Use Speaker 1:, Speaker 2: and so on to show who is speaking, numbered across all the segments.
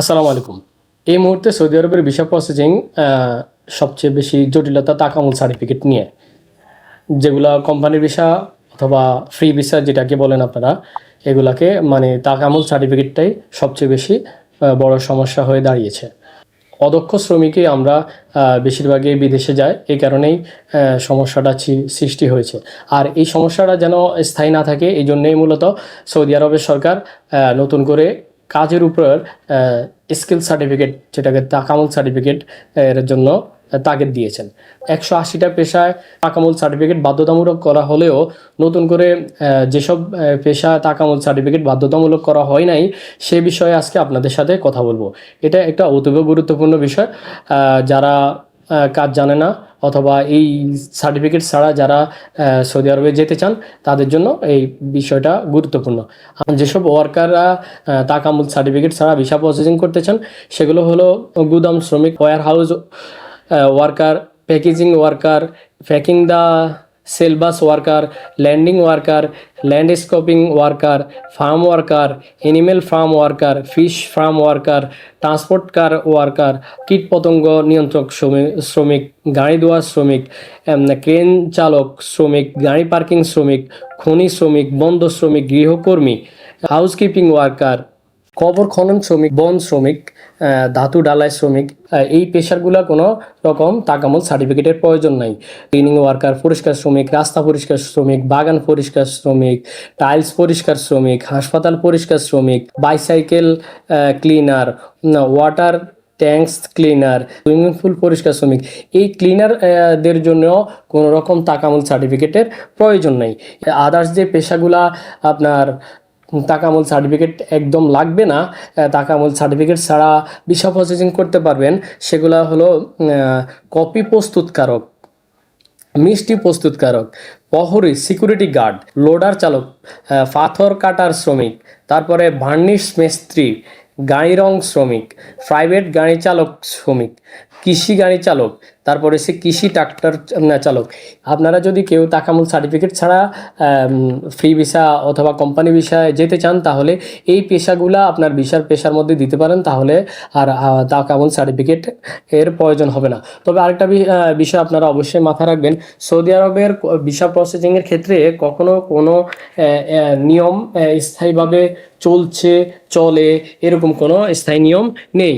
Speaker 1: আসসালামু আলাইকুম। এই মুহূর্তে সৌদি আরবের ভিসা প্রসেসিং সবচেয়ে বেশি জটিলতা তাকামুল সার্টিফিকেট নিয়ে। যেগুলা কোম্পানির ভিসা অথবা ফ্রি ভিসা যেটাকে বলেন আপনারা, এগুলাকে মানে তাকামুল সার্টিফিকেটটাই সবচেয়ে বেশি বড় সমস্যা হয়ে দাঁড়িয়েছে। অদক্ষ শ্রমিকই আমরা বেশিরভাগই বিদেশে যাই, এই কারণেই সমস্যাটা সৃষ্টি হয়েছে। আর এই সমস্যাটা যেন স্থায়ী না থাকে, এই জন্যই মূলত সৌদি আরবের সরকার নতুন করে কাজের উপর স্কিল সার্টিফিকেট যেটাকে তাকামল সার্টিফিকেট এর জন্য তাগিদ দিয়েছেন। একশো আশিটা পেশায় তাকামুল সার্টিফিকেট বাধ্যতামূলক করা হলেও নতুন করে যেসব আহ, পেশা তাকামুল সার্টিফিকেট বাধ্যতামূলক করা হয় নাই সে বিষয়ে আজকে আপনাদের সাথে কথা বলব। এটা একটা অতীব গুরুত্বপূর্ণ বিষয়। যারা কাজ জানে না অথবা এই সার্টিফিকেট ছাড়া যারা সৌদি আরবে যেতে চান, তাদের জন্য এই বিষয়টা গুরুত্বপূর্ণ। যেসব ওয়ার্কাররা তাকামুল সার্টিফিকেট ছাড়া ভিসা প্রসেসিং করতে চান, সেগুলো হলো গুদাম শ্রমিক warehouse worker packaging worker packing the সেলবাস worker, landing worker, landscaping worker, farm worker animal farm worker, fish farm worker, transport car worker কীটপতঙ্গ নিয়ন্ত্রক শ্রমিক শ্রমিক, গাড়ি ধোয়া শ্রমিক ক্রেন চালক শ্রমিক, গাড়ি পার্কিং শ্রমিক, খনি শ্রমিক, বন্ধ শ্রমিক, গৃহকর্মী, হাউসকিপিং ওয়ার্কার কবর খনন শ্রমিক, বন শ্রমিক ধাতু ডালাই শ্রমিক এই পেশারগুলো কোনো রকম তাকামল সার্টিফিকেটের প্রয়োজন নাই। ক্লিনিং ওয়ার্কার পরিষ্কার শ্রমিক, রাস্তা পরিষ্কার শ্রমিক, বাগান পরিষ্কার শ্রমিক টাইলস পরিষ্কার শ্রমিক, হাসপাতাল পরিষ্কার শ্রমিক bicycle cleaner water tanks cleaner swimming pool পরিষ্কার শ্রমিক, এই ক্লিনার দের জন্য কোনো রকম তাকামুল সার্টিফিকেটের প্রয়োজন নেই। আদার্স যে পেশাগুলা আপনার তাকামুল সার্টিফিকেট একদম লাগবে না তাকামুল সার্টিফিকেট ছাড়া ভিসা প্রসেসিং করতে পারবেন। সেগুলো হলো কপি প্রস্তুতকারক, মিষ্টি প্রস্তুতকারক, প্রহরী সিকিউরিটি গার্ড লোডার চালক পাথর কাটার শ্রমিক, তারপরে ভার্নিশ মিস্ত্রি, গাড়ি রং শ্রমিক প্রাইভেট গাড়ি চালক শ্রমিক, কৃষি গাড়ি চালক তারপরে সে কৃষি ট্রাক্টর চালক। আপনারা যদি কেউ তাকামুল সার্টিফিকেট ছাড়া ফ্রি ভিসা অথবা কোম্পানি ভিসায় যেতে চান, তাহলে এই পেশাগুলা আপনার ভিসার পেশার মধ্যে দিতে পারেন, তাহলে আর তাকামুল সার্টিফিকেট এর প্রয়োজন হবে না। তবে আরেকটা বিষয় আপনারা অবশ্যই মাথায় রাখবেন, সৌদি আরবের ভিসা প্রসেসিংয়ের ক্ষেত্রে কখনো কোনো নিয়ম স্থায়ীভাবে চলছে, চলে, এরকম কোনো স্থায়ী নিয়ম নেই।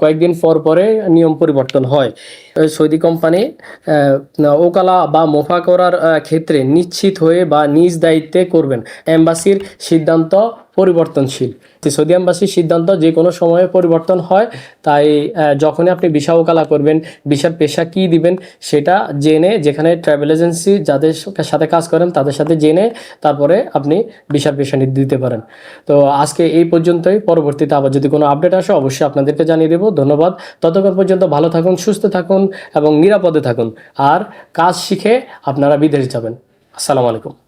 Speaker 1: কয়েকদিন পর পরে নিয়ম পরিবর্তন হয়। সৌদি কোম্পানি ওকালা বা মোফা করার ক্ষেত্রে নিশ্চিত হয়ে বা নিজ দায়িত্বে করবেন। এম্বাসির সিদ্ধান্ত পরিবর্তনশীল। সৌদি সিদ্ধান্ত যে কোনো সময়ে পরিবর্তন হয়, তাই যখনই আপনি ভিসা ওকালা করবেন ভিসার পেশা কি দিবেন, সেটা জেনে যেখানে ট্রাভেল এজেন্সি যাদের সাথে কাজ করেন, তাদের সাথে জেনে তারপরে আপনি ভিসার পেশা দিতে পারেন। তো আজকে এই পর্যন্তই। পরবর্তীতে আবার যদি কোনো আপডেট আসে, অবশ্যই আপনাদেরকে জানিয়ে দেবো। ধন্যবাদ। ততক্ষণ পর্যন্ত ভালো থাকুন, সুস্থ থাকুন এবং নিরাপদে থাকুন। আর কাজ শিখে আপনারা বিদেশ যাবেন। আসসালামু আলাইকুম।